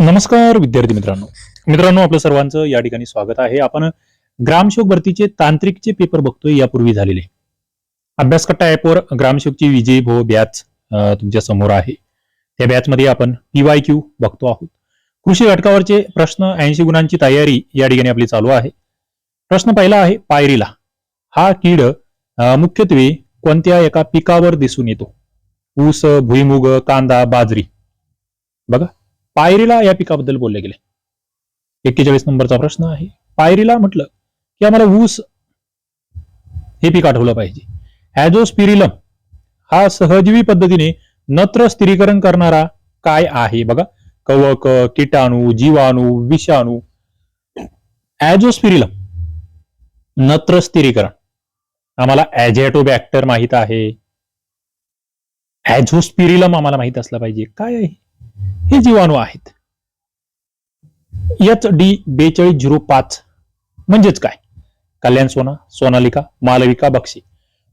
नमस्कार विद्यार्थी मित्रांनो. मित्रांनो आपलं सर्वांचं या ठिकाणी स्वागत आहे. आपण ग्रामशोक भरतीचे तांत्रिकचे पेपर बघतोय यापूर्वी झालेले. अभ्यासकट्टा ऍपवर ग्रामशोकची विजय भो बॅच तुमच्यासमोर आहे. त्या बॅच मध्ये आपण पीवाय क्यू बघतो आहोत. कृषी घटकावरचे प्रश्न ऐंशी गुणांची तयारी या ठिकाणी आपली चालू आहे. प्रश्न पहिला आहे पायरीला. हा कीड मुख्यत्वे कोणत्या एका पिकावर दिसून येतो? ऊस भुईमुग कांदा बाजरी. बघा. पायरीला या पिकाबद्दल बोलले गेले. एक्केचाळीस नंबरचा प्रश्न आहे. पायरीला म्हटलं की आम्हाला ऊस हे पीक आठवलं पाहिजे. ॲझोस्पिरिलम हा सहजीवी पद्धतीने नत्र स्थिरीकरण करणारा काय आहे? बघा कवक किटाणू जीवाणू विषाणू. ऍजोस्पिरिलम नत्र स्थिरीकरण. आम्हाला ॲझॅटोबॅक्टर माहीत आहे. ॲझोस्पिरिलम आम्हाला माहीत असलं पाहिजे. काय आहे? हे जीवाणू आहेत. एच डी बेचाळीस झिरो पाच म्हणजेच काय? कल्याण सोना सोनालिका मालविका बक्षी.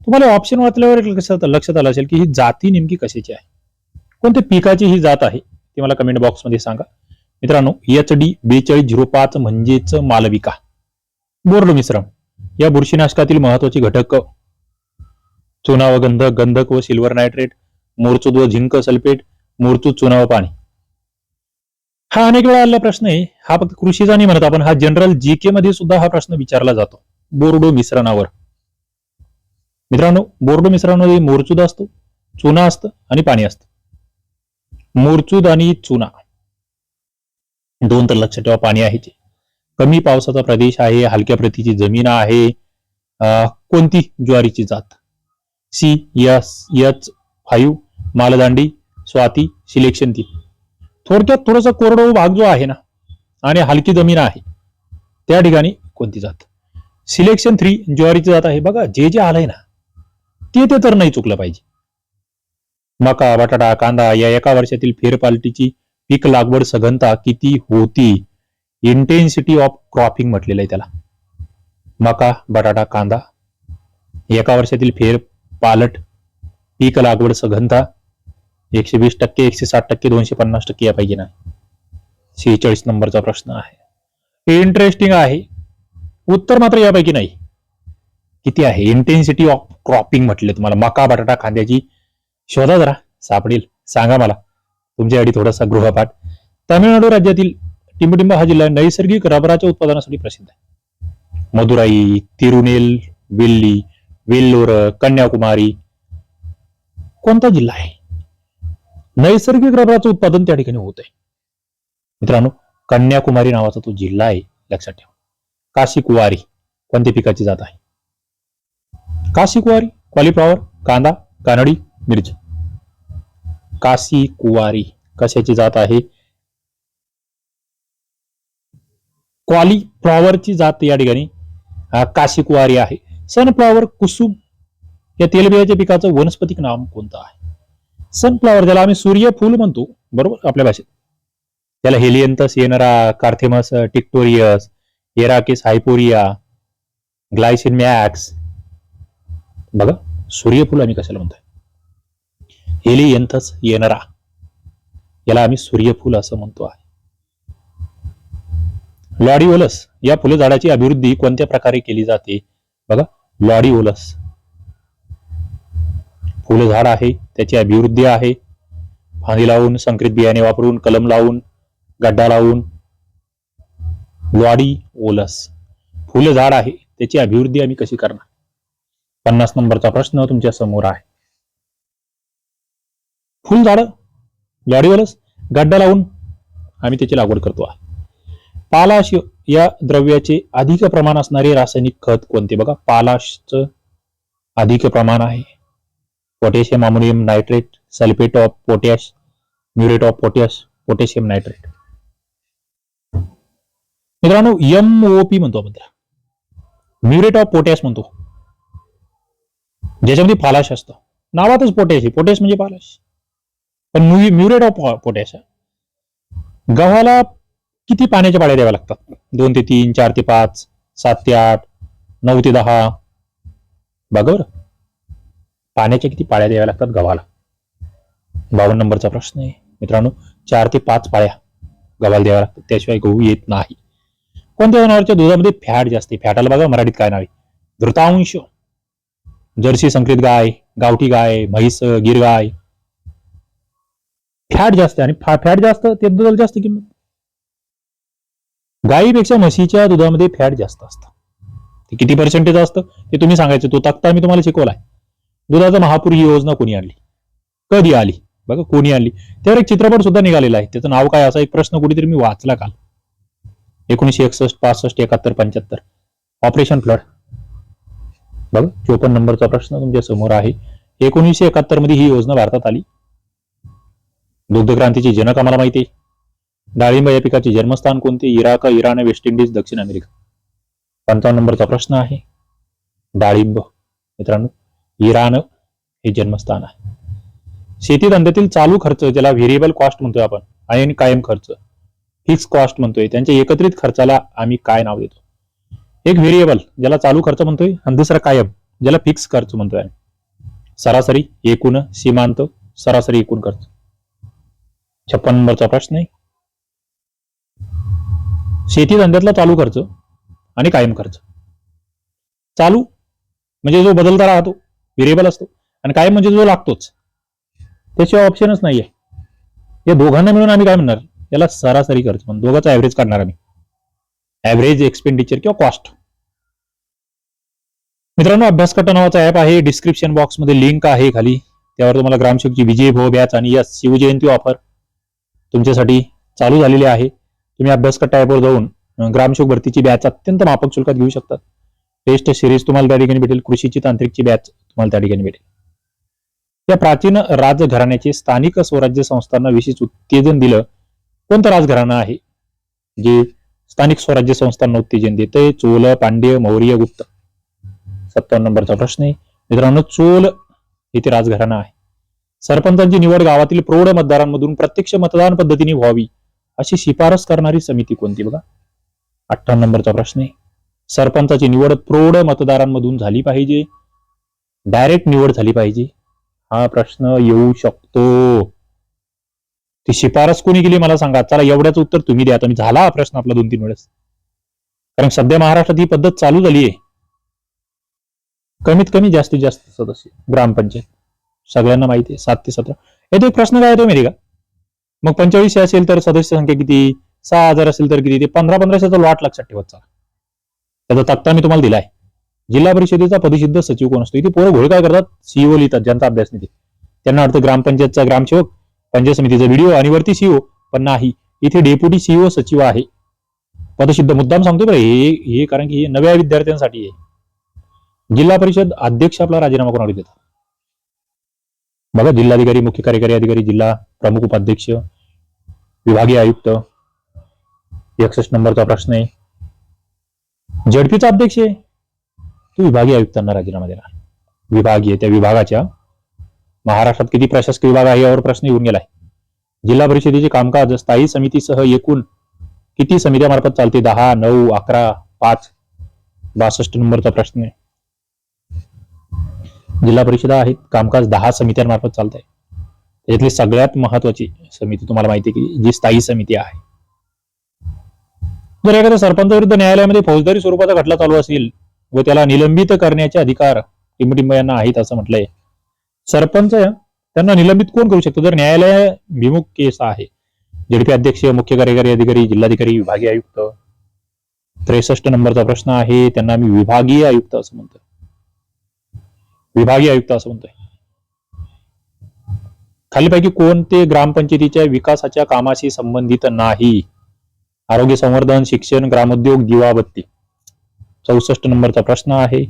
तुम्हाला ऑप्शन वाचल्यावर लक्षात लक्षात आलं असेल की ही जाती नेमकी कशाची आहे? कोणत्या पिकाची ही जात आहे? ते मला कमेंट बॉक्समध्ये सांगा. मित्रांनो एच डी बेचाळीस झिरो पाच म्हणजेच मालविका. बोर्ड मिश्रण. या बुरशीनाशकातील महत्त्वाचे घटक. चुना व गंधक गंधक व सिल्वर नायट्रेट मोरचूद व झिंक सल्फेट मोरचूद चुना व पाणी. हा अनेक वेळा आलेला प्रश्न आहे. हा फक्त कृषीचा नाही म्हणत आपण हा जनरल जी के मध्ये सुद्धा हा प्रश्न विचारला जातो. बोर्डो मिश्रणावर. मित्रांनो बोर्डो मिश्रणामध्ये मोरचूद असतो चुना असतं आणि पाणी असतं. मोरचूद आणि चुना. दोन तर लक्षात ठेवा पाणी आहे ते. कमी पावसाचा प्रदेश आहे हलक्या प्रतीची जमीन आहे कोणती ज्वारीची जात? C S H five Maldandi Swati selection ती थोडक्यात थोडासा कोरडो भाग जो आहे ना आणि हलकी जमीन आहे त्या ठिकाणी कोणती जात? सिलेक्शन थ्री ज्वारीची जात आहे. बघा जे जे आलंय ना ते ते तर नाही चुकलं पाहिजे. मका बटाटा कांदा या एका वर्षातील फेरपालटीची पीक लागवड सघनता किती होती? इंटेन्सिटी ऑफ क्रॉपिंग म्हटलेलं आहे त्याला. मका बटाटा कांदा एका वर्षातील फेर पालट पीक लागवड सघनता एकशे वीस टक्के एकशे साठ टक्के दोनशे पन्नास टक्के या पाहिजे ना शेहेचाळीस नंबरचा प्रश्न आहे. इंटरेस्टिंग आहे. उत्तर मात्र यापैकी नाही. किती आहे? इंटेन्सिटी ऑफ क्रॉपिंग म्हटले तुम्हाला. मका बटाटा कांद्याची शोधा जरा. सापडेल. सांगा मला. तुमच्यासाठी थोडासा गृहपाठ. तामिळनाडू राज्यातील टिंबटिंब हा जिल्हा नैसर्गिक रबराच्या उत्पादनासाठी प्रसिद्ध आहे. मदुराई तिरुनेल वेल्ली वेल्लोर कन्याकुमारी कोणता जिल्हा आहे? नैसर्गिक रबराचं उत्पादन त्या ठिकाणी होत आहे मित्रांनो कन्याकुमारी नावाचा तो जिल्हा आहे लक्षात ठेवा. काशी कुवारी कोणत्या पिकाची जात आहे? काशी कुवारी कॉलीफ्लॉवर कांदा कानडी मिरची. काशी कुवारी कशाची जात आहे? कॉलीफ्लॉवरची जात या ठिकाणी काशिकुवारी काशी कुवारी आहे. सनफ्लॉवर कुसुम या तेलबियाच्या पिकाचं वनस्पतिक नाम कोणतं आहे? सनफ्लॉवर ज्याला आम्ही सूर्यफूल म्हणतो बरोबर? आपल्या भाषेत. त्याला हेलियंतस येनरा कार्थेमस टिक्टोरियस एराकिस हायपोरिया ग्लायसिन मॅक्स बघा सूर्यफूल आम्ही कशाला म्हणतोय? हेलियंथस येनरा याला आम्ही सूर्यफूल असं म्हणतो आहे. लॉडिओलस या फुलझाडाची अभिवृद्धी कोणत्या प्रकारे केली जाते? बघा लॉडिओलस फुलझाड आहे त्याची अभिवृद्धी आहे. फांदी लावून संकरित बियाणे वापरून कलम लावून गड्डा लावून. वाडी ओलस. फुलझाड आहे त्याची अभिवृद्धी आम्ही कशी करणार? पन्नास नंबरचा प्रश्न तुमच्यासमोर आहे. फुलझाड लॉडी ओलस गड्डा लावून आम्ही त्याची लागवड करतो आहे. पालाश या द्रव्याचे अधिक प्रमाण असणारे रासायनिक खत कोणते? बघा पालाशचं अधिक प्रमाण आहे. Potassium ammonium nitrate sulphate of potash muriate of potash potassium nitrate. मित्रांनो एम ओ पी म्हणतो आपण त्याला. म्युरेट ऑफ पोटॅश म्हणतो. ज्याच्यामध्ये फालाश असतं. नावातच पोटॅश आहे. पोटॅश म्हणजे फालाश. पण म्युरेट ऑफ पोटॅश गव्हाला किती पाण्याच्या पाळ्या द्याव्या लागतात? दोन ते तीन चार ते पाच सात ते आठ नऊ ते दहा. बघा बरं. पाण्याच्या किती पाळ्या द्याव्या लागतात गव्हाला? बावन्न नंबरचा प्रश्न आहे. मित्रांनो चार ते पाच पाळ्या गव्हाला द्याव्या लागतात. त्याशिवाय गहू येत नाही. कोणत्या जनावरच्या दुधामध्ये फॅट जास्त फॅटाला बघा मराठीत काय नावे धृतांश. जर्सी संकरित गाय गावठी गाय म्हैस गिर गाय. फॅट जास्त आणि फॅट जास्त ते दुधाला जास्त किंमत. गायीपेक्षा म्हशीच्या दुधामध्ये फॅट जास्त असतं. ते किती पर्सेंटेज असतं? ते तुम्ही सांगायचं. तो तक्ता मी तुम्हाला शिकवलाय. दुधाचा महापूर ही योजना कोणी आणली? कधी आली? बघा कोणी आणली? त्यावर एक चित्रपट सुद्धा निघालेला आहे. त्याचं नाव काय? असा एक प्रश्न कुठेतरी मी वाचला काल. एकोणीशे एकसष्ट पासष्ट एकाहत्तर पंच्याहत्तर. Operation flood. बघा चोपन्न नंबरचा प्रश्न तुमच्यासमोर आहे. एकोणीसशे एकाहत्तरमध्ये ही योजना भारतात आली. दुग्ध क्रांतीची जनक आम्हाला माहिती आहे. डाळिंब या पिकाचे जन्मस्थान कोणते? इराक इराण वेस्ट इंडिज दक्षिण अमेरिका. पंचावन्न नंबरचा प्रश्न आहे. डाळिंब. मित्रांनो इराण हे जन्मस्थान आहे. शेती धंद्यातील चालू खर्च ज्याला व्हेरिएबल कॉस्ट म्हणतोय आपण आणि कायम खर्च फिक्स कॉस्ट म्हणतोय. त्यांच्या एकत्रित खर्चाला आम्ही काय नाव देतो? एक व्हेरिएबल ज्याला चालू खर्च म्हणतोय आणि दुसरा कायम ज्याला फिक्स खर्च म्हणतोय आम्ही. सरासरी एकूण सीमांत सरासरी एकूण खर्च. छप्पन नंबरचा प्रश्न आहे. शेती धंद्यातला चालू खर्च आणि कायम खर्च. चालू म्हणजे जो बदलता राहतो व्हेरिएबल असतो. आणि कायम म्हणजे जो लागतोच. त्याशिवाय ऑप्शनच नाहीये. या दोघांना मिळून आम्ही काय म्हणणार? याला सरासरी खर्च म्हणून दोघांचा ऍव्हरेज काढणार आम्ही. ऍव्हरेज एक्सपेंडिचर किंवा कॉस्ट मित्रांनो अभ्यासकट्टा नावाचा ऍप आहे. डिस्क्रिप्शन बॉक्समध्ये लिंक आहे खाली. त्यावर तुम्हाला ग्रामशोकची विजय भो बॅच आणि या शिवजयंती ऑफर तुमच्यासाठी चालू झालेली आहे. तुम्ही अभ्यास कट्टा ऍपवर जाऊन ग्रामसेवक भरतीची बॅच अत्यंत मापक शुल्कात घेऊ शकता. टेस्ट सिरीज तुम्हाला त्या ठिकाणी भेटेल. कृषीची तांत्रिकची बॅच तुम्हाला त्या ठिकाणी भेटेल. या प्राचीन राजघराण्याचे स्थानिक स्वराज्य संस्थांना विशेष उत्तेजन दिलं कोणतं राजघराणं आहे? जे स्थानिक स्वराज्य संस्थांना उत्तेजन देते चोल पांड्य मौर्य गुप्त. सत्तावन्न नंबरचा प्रश्न आहे. मित्रांनो चोल येथे राजघराणा आहे. सरपंचांची निवड गावातील प्रौढ मतदारांमधून प्रत्यक्ष मतदान पद्धतीने व्हावी अशी शिफारस करणारी समिती कोणती बघा? अठ्ठावन्न नंबरचा प्रश्न आहे. सरपंचाची निवड प्रौढ मतदारांमधून झाली पाहिजे. डायरेक्ट निवड झाली पाहिजे. हा प्रश्न येऊ शकतो. ती शिफारस कोणी केली मला सांगा. चला एवढ्याच उत्तर तुम्ही द्या. तुम्ही झाला हा प्रश्न आपला दोन तीन वेळेस. कारण सध्या महाराष्ट्रात ही पद्धत चालू झाली आहे. कमीत कमी जास्तीत जास्त सदस्य ग्रामपंचायत. सगळ्यांना माहिती आहे सात ते सतरा. येतो एक प्रश्न काय येतो हो माहिती का? मग पंचवीसशे असेल तर सदस्य संख्या किती? सहा हजार असेल तर किती? ते पंधरा पंधराशेचा लॉट लक्षात ठेवत चला. त्याचा तक्ता मी तुम्हाला दिलाय. जिल्हा परिषदेचा पदसिद्ध सचिव कोण असतो? इथे पोरं घोळ काय करतात? सीईओ लिहितात ज्यांचा अभ्यास नाही. त्यांना वाटतं ग्रामपंचायतचा ग्रामसेवक पंचायत समितीचा व्हिडिओ आणि वरती सीईओ पण नाही. इथे डेप्युटी सीईओ सचिव आहे. पदसिद्ध मुद्दाम सांगतो बरं हे हे कारण की हे नव्या विद्यार्थ्यांसाठी आहे. जिल्हा परिषद अध्यक्ष आपला राजीनामा कोणाकडे देतात? बघा जिल्हाधिकारी मुख्य कार्यकारी अधिकारी जिल्हा प्रमुख उपाध्यक्ष विभागीय आयुक्त एकसष्ट नंबरचा प्रश्न आहे. झेडपीचा अध्यक्ष आहे. तो विभागीय आयुक्तांना राजीनामा देणार. विभागीय त्या विभागाच्या महाराष्ट्रात किती प्रशासकीय विभाग आहे यावर प्रश्न येऊन गेलाय. जिल्हा परिषदेचे कामकाज स्थायी समितीसह एकूण किती समित्यामार्फत चालते? दहा नऊ अकरा पाच? बासष्ट नंबरचा प्रश्न आहे. जिल्हा परिषदा आहेत कामकाज दहा समित्यांमार्फत चालत आहे त्याच्यातली सगळ्यात महत्वाची समिती तुम्हाला माहिती आहे की जी स्थायी समिती आहे. जर एखाद्या सरपंचाविरुद्ध न्यायालयामध्ये फौजदारी स्वरूपाचा खटला चालू असेल व त्याला निलंबित करण्याचे अधिकार टिंबटिंब यांना आहेत असं म्हटलंय सरपंच त्यांना निलंबित कोण करू शकतो? जर न्यायालय विमुख केस आहे. जेडपी अध्यक्ष मुख्य कार्यकारी अधिकारी जिल्हाधिकारी विभागीय आयुक्त. त्रेसष्ट नंबरचा प्रश्न आहे त्यांना आम्ही विभागीय आयुक्त असं म्हणतोय. विभागीय आयुक्त असं म्हणतोय. खालीपैकी कोणते ग्रामपंचायतीच्या विकासाच्या कामाशी संबंधित नाही? आरोग्य संवर्धन शिक्षण ग्रामोद्योग दिवाबत्ती. चौसष्ट नंबरचा प्रश्न आहे.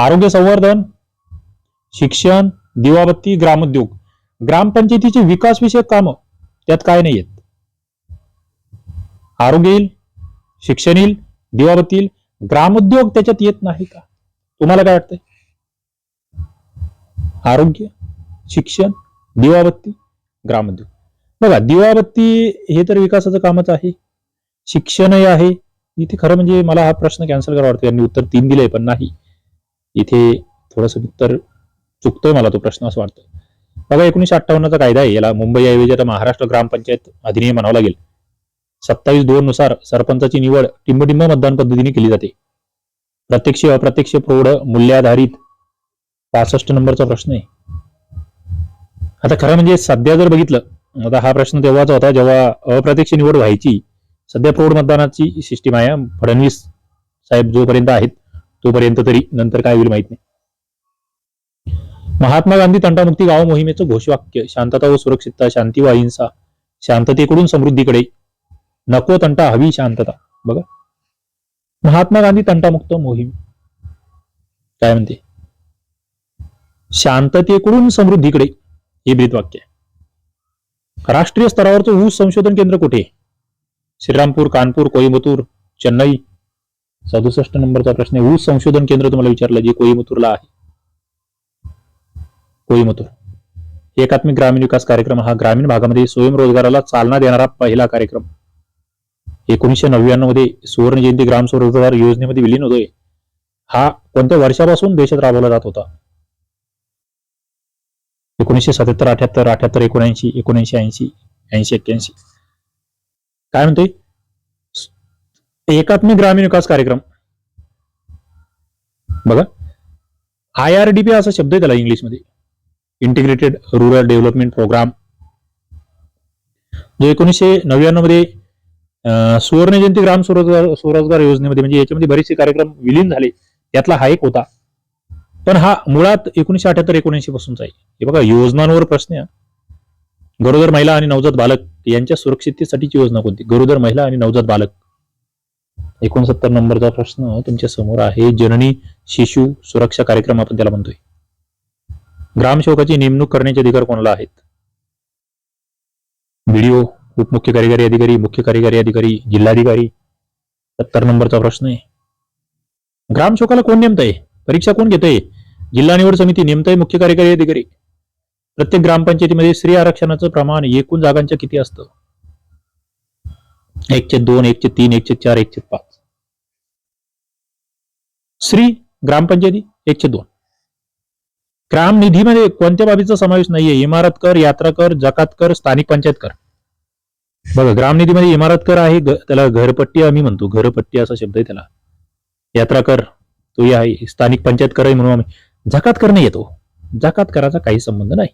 आरोग्य संवर्धन शिक्षण दिवाबत्ती ग्रामोद्योग. ग्रामपंचायतीचे विकास विषयक काम त्यात काय नाही येत आरोग्य येईल शिक्षण येईल दिवाबत्ती येईल ग्रामोद्योग त्याच्यात येत नाही का? तुम्हाला काय वाटतंय? आरोग्य शिक्षण दिवाबत्ती ग्रामोद्योग. बघा दिवाबत्ती हे तर विकासाचं कामच आहे. शिक्षणही आहे. इथे खरं म्हणजे मला हा प्रश्न कॅन्सल करावा वाटतो यांनी उत्तर तीन दिलंय पण नाही. इथे थोडस उत्तर चुकतोय मला तो प्रश्न असं वाटतं बघा एकोणीशे अठ्ठावन्नचा कायदा आहे. याला मुंबई ऐवजी आता महाराष्ट्र ग्रामपंचायत अधिनियम म्हणावं लागेल. सत्तावीस दोन नुसार सरपंचाची निवड टिंबटिंब मतदान पद्धतीने केली जाते. प्रत्यक्ष अप्रत्यक्ष प्रौढ मूल्याधारित पासष्ट नंबरचा प्रश्न आहे. आता खरं म्हणजे सध्या जर बघितलं आता हा प्रश्न तेव्हाचा होता जेव्हा अप्रत्यक्ष निवड व्हायची. सध्या प्रौढ मतदानाची सिस्टीम आहे. फडणवीस साहेब जोपर्यंत आहेत तोपर्यंत तरी नंतर काय होईल माहीत नाही. महात्मा गांधी तंटामुक्ती गाव मोहिमेचं घोषवाक्य शांतता व सुरक्षितता शांती व अहिंसा शांततेकडून समृद्धीकडे. नको तंटा हवी शांतता. बघा. महात्मा गांधी तंटामुक्त मोहीम. काय म्हणते? शांततेकडून समृद्धीकडे. हे ब्रीद वाक्य आहे. राष्ट्रीय स्तरावरचं ऊस संशोधन केंद्र कुठे? श्रीरामपूर कानपूर कोईमतूर चेन्नई. सदुसष्ट नंबरचा प्रश्न ऊस संशोधन केंद्र तुम्हाला विचारलं जे कोईमतूरला आहे. कोईमतूर. एकात्मिक ग्रामीण विकास कार्यक्रम हा ग्रामीण भागामध्ये स्वयंरोजगाराला चालना देणारा पहिला कार्यक्रम. एकोणीसशे नव्याण्णवमध्ये सुवर्ण जयंती ग्राम स्वरोजगार योजनेमध्ये विलीन होतोय. हा कोणत्या वर्षापासून देशात राबवला जात होता? एकोणीसशे सत्याहत्तर अठ्याहत्तर अठ्याहत्तर एकोणऐंशी एकोणऐंशी ऐंशी ऐंशी एक्क्याऐंशी. काय म्हणते? एकात्मिक ग्रामीण विकास कार्यक्रम. बघा. आय आर डी पी असा शब्द आहे त्याला इंग्लिशमध्ये. इंटिग्रेटेड रुरल डेव्हलपमेंट प्रोग्राम जो एकोणीसशे नव्याण्णवमध्ये सुवर्ण जयंती ग्राम स्वरोजगार स्वरोजगार योजनेमध्ये म्हणजे याच्यामध्ये बरेचसे कार्यक्रम विलीन झाले. त्यातला हा एक होता. पण हा मुळात एकोणीशे अठ्याहत्तर एकोणऐंशी पासूनचा आहे. हे बघा योजनांवर प्रश्न आहे. गरोदर महिला आणि नवजात बालक यांच्या सुरक्षिततेसाठीची योजना कोणती? गरोदर महिला आणि नवजात बालक. एकोणसत्तर नंबरचा प्रश्न तुमच्यासमोर आहे. जननी शिशु सुरक्षा कार्यक्रम आपण त्याला म्हणतोय. ग्रामसेवकाची नेमणूक करण्याचे अधिकार कोणाला आहेत? व्हिडिओ उपमुख्य कार्यकारी अधिकारी मुख्य कार्यकारी अधिकारी जिल्हाधिकारी. सत्तर नंबरचा प्रश्न आहे. ग्रामसेवकाला कोण नेमत आहे परीक्षा कोण घेत आहे जिल्हा निवड समिती नेमत आहे मुख्य कार्यकारी अधिकारी? प्रत्येक ग्रामपंचायतीमध्ये स्त्री आरक्षणाचं प्रमाण एकूण जागांच्या किती असतं? एकशे दोन एकशे तीन एकशे चार एकचे पाच. श्री ग्रामपंचायती एकशे दोन. ग्राम निधीमध्ये कोणत्या बाबीचा समावेश नाहीये? इमारत कर यात्रा कर जकात कर स्थानिक पंचायत कर. बघा ग्राम निधीमध्ये इमारत कर आहे त्याला घरपट्टी आम्ही म्हणतो. घरपट्टी असा शब्द आहे त्याला. यात्रा कर तो आहे. स्थानिक पंचायत कर आहे म्हणून आम्ही. जकात कर नाही येतो जकात कराचा काही संबंध नाही.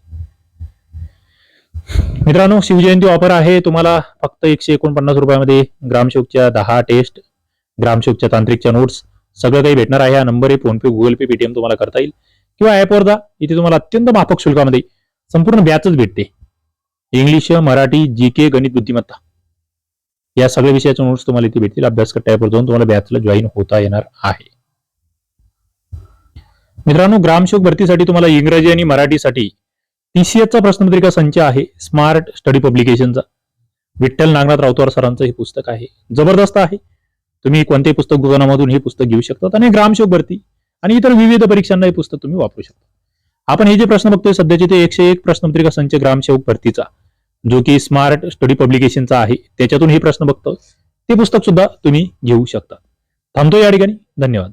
मित्रांनो शिवजयंती ऑफर आहे. तुम्हाला फक्त एकशे एकोणपन्नास रुपयामध्ये ग्रामसेवकच्या दहा टेस्ट ग्रामसेवकच्या तांत्रिकच्या नोट्स सगळं काही भेटणार आहे. हा नंबर आहे फोनपे गुगल पे पेटीएम तुम्हाला करता येईल. किंवा ऍपवर जा. इथे तुम्हाला अत्यंत माफक शुल्कामध्ये संपूर्ण बॅचच भेटते. इंग्लिश मराठी जी के गणित बुद्धिमत्ता. या सगळ्या विषयाच्या नोट्स तुम्हाला इथे भेटतील. अभ्यास करता ऍपवर जाऊन तुम्हाला बॅचला जॉईन होता येणार आहे. मित्रांनो ग्रामसेवक भरतीसाठी तुम्हाला इंग्रजी आणि मराठीसाठी टीसीएसचा प्रश्नपत्रिका संच आहे स्मार्ट स्टडी पब्लिकेशनचा. विठ्ठल नागनाथ राऊतवार सरांचं हे पुस्तक आहे. जबरदस्त आहे. तुम्ही कोणत्याही पुस्तक दुकानामधून हे पुस्तक घेऊ शकतात. आणि ग्रामसेवक भरती आणि इतर विविध परीक्षांना हे पुस्तक तुम्ही वापरू शकता. आपण हे जे प्रश्न बघतोय सध्याचे ते एकशे एक प्रश्नपत्रिका संच ग्रामसेवक भरतीचा जो की स्मार्ट स्टडी पब्लिकेशनचा आहे. त्याच्यातून हे प्रश्न बघतो ते पुस्तक सुद्धा तुम्ही घेऊ शकता. थांबतो या ठिकाणी. धन्यवाद.